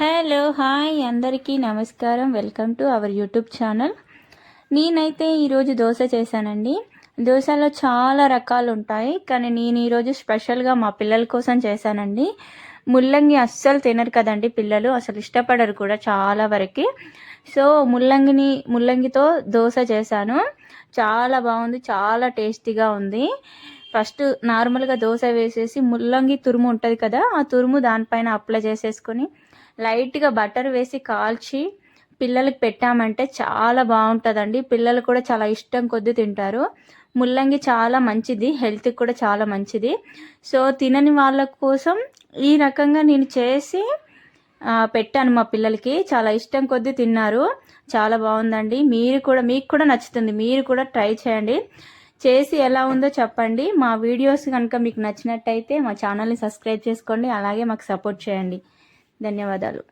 Hello hi అందరికీ నమస్కారం. Welcome to our YouTube channel. నేనైతే ఈరోజు దోశ చేశానండి. దోశలో చాలా రకాలు ఉంటాయి కానీ నేను ఈరోజు స్పెషల్గా మా పిల్లల కోసం చేశానండి. ముల్లంగి అస్సలు తినరు కదండి పిల్లలు అసలు ఇష్టపడరు కూడా చాలా వరకు. సో ముల్లంగిని ముల్లంగితో దోశ చేశాను. చాలా బాగుంది చాలా టేస్టీగా ఉంది. ఫస్ట్ నార్మల్గా దోశ వేసేసి ముల్లంగి తురుము ఉంటుంది కదా ఆ తురుము దానిపైన అప్లై చేసేసుకొని లైట్గా బటర్ వేసి కాల్చి పిల్లలకి పెట్టామంటే చాలా బాగుంటుందండి. పిల్లలు కూడా చాలా ఇష్టం కొద్ది తింటారు. ముల్లంగి చాలా మంచిది హెల్త్కి కూడా చాలా మంచిది. సో తినని వాళ్ళ కోసం ఈ రకంగా నేను చేసి పెట్టాను మా పిల్లలకి. చాలా ఇష్టం కొద్దీ తిన్నారు. చాలా బాగుందండి. మీరు కూడా మీకు కూడా నచ్చుతుంది. మీరు కూడా ట్రై చేయండి. చేసి ఎలా ఉందో చెప్పండి. మా వీడియోస్ కనుక మీకు నచ్చినట్టయితే మా ఛానల్ని సబ్స్క్రైబ్ చేసుకోండి. అలాగే మాకు సపోర్ట్ చేయండి. ధన్యవాదాలు.